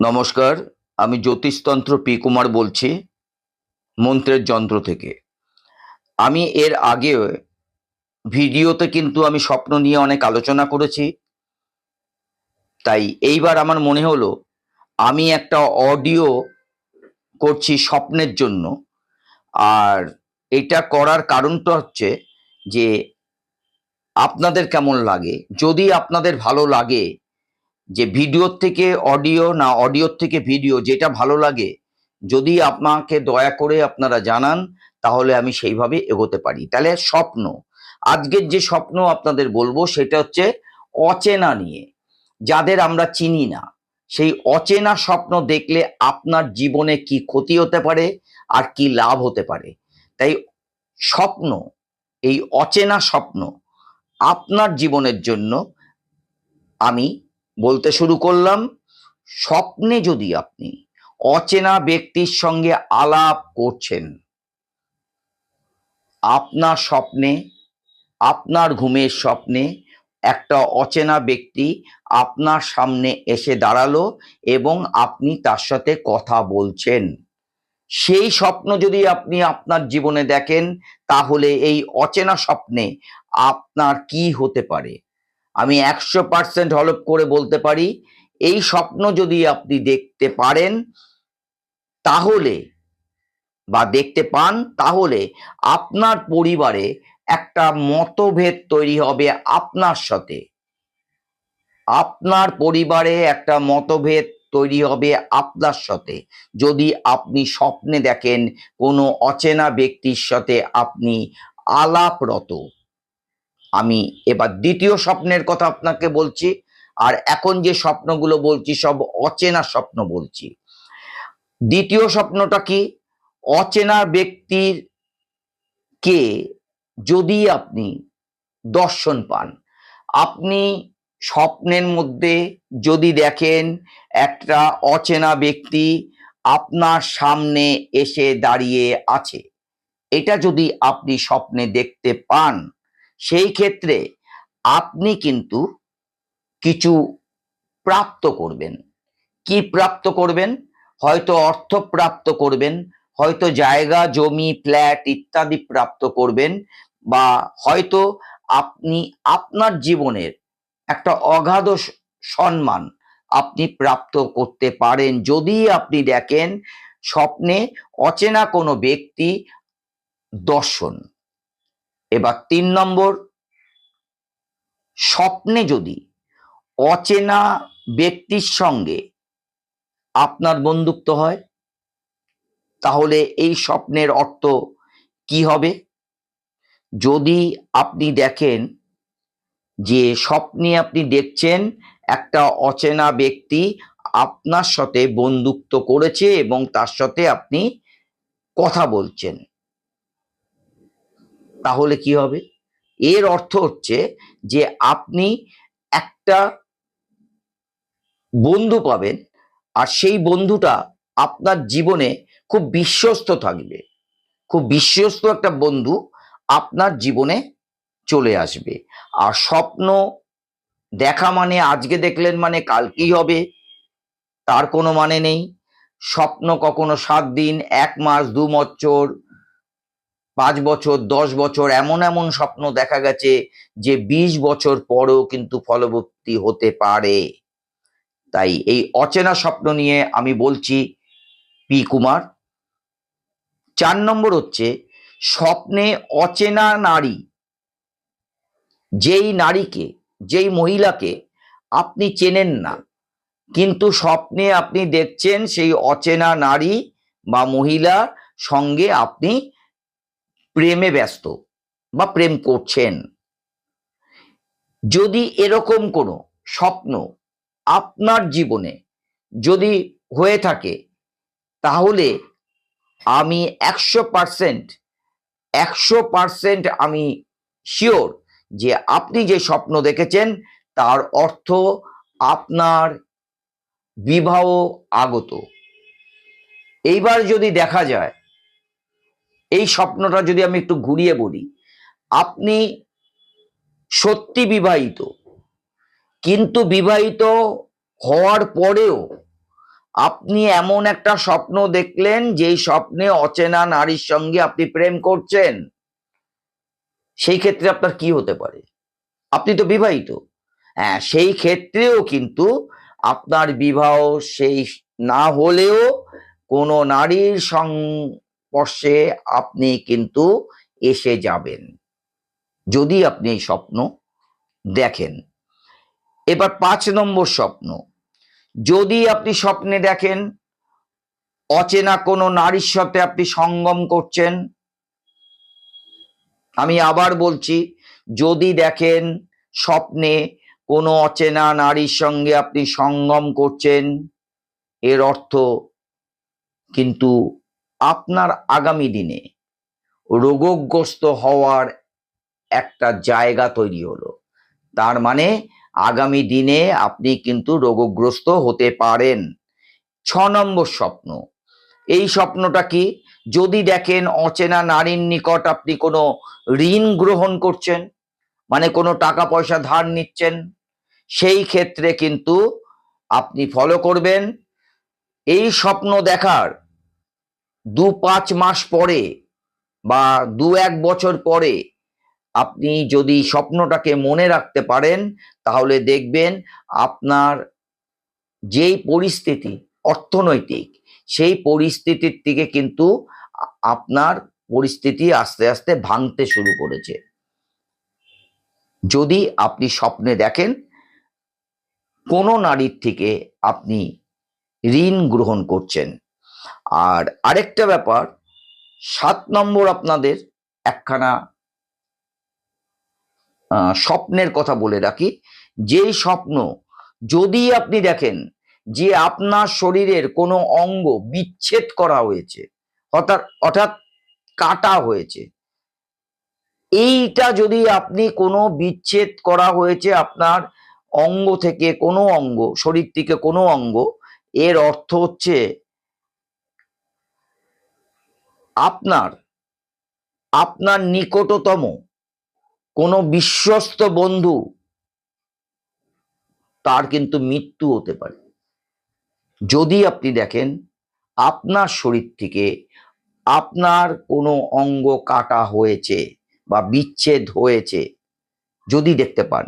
নমস্কার, আমি জ্যোতিষতন্ত্র পি কুমার বলছি, মন্ত্রের যন্ত্র থেকে। আমি এর আগে ভিডিওতে কিন্তু আমি স্বপ্ন নিয়ে অনেক আলোচনা করেছি। তাই এইবার আমার মনে হলো, আমি একটা অডিও করছি স্বপ্নের জন্য। আর এটা করার কারণটা হচ্ছে যে, আপনাদের কেমন লাগে? যদি আপনাদের ভালো লাগে যে ভিডিওর থেকে অডিও না অডিওর থেকে ভিডিও যেটা ভালো লাগে, যদি আপনাকে দয়া করে আপনারা জানান, তাহলে আমি সেইভাবে এগোতে পারি। তাহলে স্বপ্ন, আজকের যে স্বপ্ন আপনাদের বলব সেটা হচ্ছে অচেনা নিয়ে। যাদের আমরা চিনি না, সেই অচেনা স্বপ্ন দেখলে আপনার জীবনে কি ক্ষতি হতে পারে আর কি লাভ হতে পারে। তাই স্বপ্ন, এই অচেনা স্বপ্ন আপনার জীবনের জন্য আমি বলতে শুরু করলাম, স্বপ্নে যদি আপনি অচেনা ব্যক্তির সঙ্গে আলাপ করছেন, আপনার স্বপ্নে, আপনার ঘুমের স্বপ্নে একটা অচেনা ব্যক্তি আপনার সামনে এসে দাঁড়াল এবং আপনি তার সাথে কথা বলছেন। সেই স্বপ্ন যদি আপনি আপনার জীবনে দেখেন, তাহলে এই অচেনা স্বপ্নে আপনার কি হতে পারে? আমি একশো পার্সেন্ট হলপ করে বলতে পারি, এই স্বপ্ন যদি আপনি দেখতে পারেন, তাহলে বা দেখতে পান, তাহলে আপনার পরিবারে একটা মতভেদ তৈরি হবে আপনার সাথে। আপনার পরিবারে একটা মতভেদ তৈরি হবে আপনার সাথে। যদি আপনি স্বপ্নে দেখেন কোনো অচেনা ব্যক্তির সাথে আপনি আলাপরত আমি এবার দ্বিতীয় স্বপ্নের কথা আপনাকে বলছি, আর এখন যে স্বপ্নগুলো বলছি, সব অচেনা স্বপ্ন বলছি। দ্বিতীয় স্বপ্নটা কি? অচেনা ব্যক্তির কে যদি আপনি দর্শন পান। আপনি স্বপ্নের মধ্যে যদি দেখেন একটা অচেনা ব্যক্তি আপনার সামনে এসে দাঁড়িয়ে আছে। এটা যদি আপনি স্বপ্নে দেখতে পান সেই ক্ষেত্রে আপনি কিন্তু কিছু প্রাপ্ত করবেন। কি প্রাপ্ত করবেন? হয়তো অর্থ প্রাপ্ত করবেন, হয়তো জায়গা, জমি, ফ্ল্যাট ইত্যাদি প্রাপ্ত করবেন বা হয়তো আপনি আপনার জীবনের একটা অগাধ সম্মান আপনি প্রাপ্ত করতে পারেন। যদি আপনি দেখেন স্বপ্নে অচেনা কোনো ব্যক্তি দর্শন এবার তিন নম্বর, স্বপ্নে যদি অচেনা ব্যক্তির সঙ্গে আপনার বন্ধুত্ব হয়, তাহলে এই স্বপ্নের অর্থ কি হবে? যদি আপনি দেখেন যে স্বপ্নে আপনি দেখছেন একটা অচেনা ব্যক্তি আপনার সাথে বন্ধুত্ব করেছে এবং তার সাথে আপনি কথা বলছেন তাহলে কি হবে? এর অর্থ হচ্ছে যে আপনি একটা বন্ধু পাবেন আর সেই বন্ধুটা আপনার জীবনে খুব বিশ্বস্ত থাকবে। খুব বিশ্বস্ত একটা বন্ধু আপনার জীবনে চলে আসবে। আর স্বপ্ন দেখা মানে আজকে দেখলেন মানে কালকেই হবে, তার কোনো মানে নেই। স্বপ্ন কখনো সাত দিন, এক মাস, দু বছর পাঁচ বছর, দশ বছর এমন এমন স্বপ্ন দেখা গেছে যে বিশ বছর পরেও কিন্তু ফলবর্তী হতে পারে। তাই এই অচেনা স্বপ্ন নিয়ে আমি বলছি পি কুমার, চার নম্বর হচ্ছে স্বপ্নে অচেনা নারী, যেই নারীকে, যেই মহিলাকে আপনি চেনেন না, কিন্তু স্বপ্নে আপনি দেখছেন সেই অচেনা নারী বা মহিলা সঙ্গে আপনি প্রেমে ব্যস্ত বা প্রেম করছেন। যদি এরকম কোনো স্বপ্ন আপনার জীবনে যদি হয়ে থাকে, তাহলে আমি একশো পার্সেন্ট একশো পার্সেন্ট আমি শিওর যে আপনি যে স্বপ্ন দেখেছেন, তার অর্থ আপনার বিবাহ আগত। এইবার যদি দেখা যায় এই স্বপ্নটা যদি আমি একটু ঘুরিয়ে বলি, আপনি সত্যি বিবাহিত, কিন্তু বিবাহিত হওয়ার পরেও আপনি এমন একটা স্বপ্ন দেখলেন, যেই স্বপ্নে অচেনা নারীর সঙ্গে আপনি প্রেম করছেন, সেই ক্ষেত্রে আপনার কি হতে পারে? আপনি তো বিবাহিত। হ্যাঁ সেই ক্ষেত্রেও কিন্তু আপনার বিবাহ সেই না হলেও কোনো নারীর সংস্পর্শে আপনি কিন্তু এসে যাবেন। যদি আপনি এই স্বপ্ন দেখেন। এবার পাঁচ নম্বর স্বপ্ন। যদি আপনি স্বপ্নে দেখেন, অচেনা কোনো নারীর সাথে আপনি সঙ্গম করছেন, আমি আবার বলছি, যদি দেখেন স্বপ্নে কোনো অচেনা নারীর সঙ্গে আপনি সঙ্গম করছেন, এর অর্থ কিন্তু আপনার আগামী দিনে রোগগ্রস্ত হওয়ার একটা জায়গা তৈরি হলো। তার মানে আগামী দিনে আপনি কিন্তু রোগগ্রস্ত হতে পারেন। ছ নম্বর স্বপ্ন। এই স্বপ্নটা কি? যদি দেখেন অচেনা নারীর নিকট আপনি কোনো ঋণ গ্রহণ করছেন মানে কোনো টাকা পয়সা ধার নিচ্ছেন, সেই ক্ষেত্রে কিন্তু আপনি ফলো করবেন। এই স্বপ্ন দেখার দু পাঁচ মাস পরে বা দু এক বছর পরে আপনি যদি স্বপ্নটাকে মনে রাখতে পারেন, তাহলে দেখবেন আপনার যেই পরিস্থিতি অর্থনৈতিক, সেই পরিস্থিতির থেকে কিন্তু আপনার পরিস্থিতি আস্তে আস্তে ভাঙতে শুরু করেছে। যদি আপনি স্বপ্নে দেখেন, কোনো নারীর থেকে আপনি ঋণ গ্রহণ করছেন। আর আরেকটা ব্যাপার, সাত নম্বর আপনাদের একখানা স্বপ্নের কথা বলে রাখি। যেই স্বপ্ন, যদি আপনি দেখেন যে আপনার শরীরের কোনো অঙ্গ বিচ্ছেদ করা হয়েছে, অর্থাৎ অর্থাৎ কাটা হয়েছে, এইটা যদি আপনি কোনো বিচ্ছেদ করা হয়েছে আপনার অঙ্গ থেকে কোনো অঙ্গ, শরীর থেকে কোনো অঙ্গ, এর অর্থ হচ্ছে আপনার আপনার নিকটতম কোনো বিশ্বস্ত বন্ধু, তার কিন্তু মৃত্যু হতে পারে। যদি আপনি দেখেন, আপনার শরীর থেকে আপনার কোনো অঙ্গ কাটা হয়েছে বা বিচ্ছেদ হয়েছে, যদি দেখতে পান,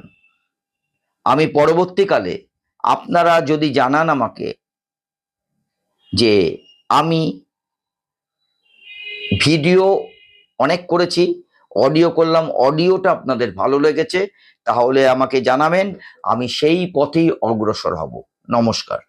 আমি পরবর্তীকালে আপনারা যদি জানান আমাকে যে আমি ভিডিও অনেক করেছি অডিও করলাম অডিওটা আপনাদের ভালো লেগেছে, তাহলে আমাকে জানাবেন, আমি সেই পথেই অগ্রসর হব। নমস্কার।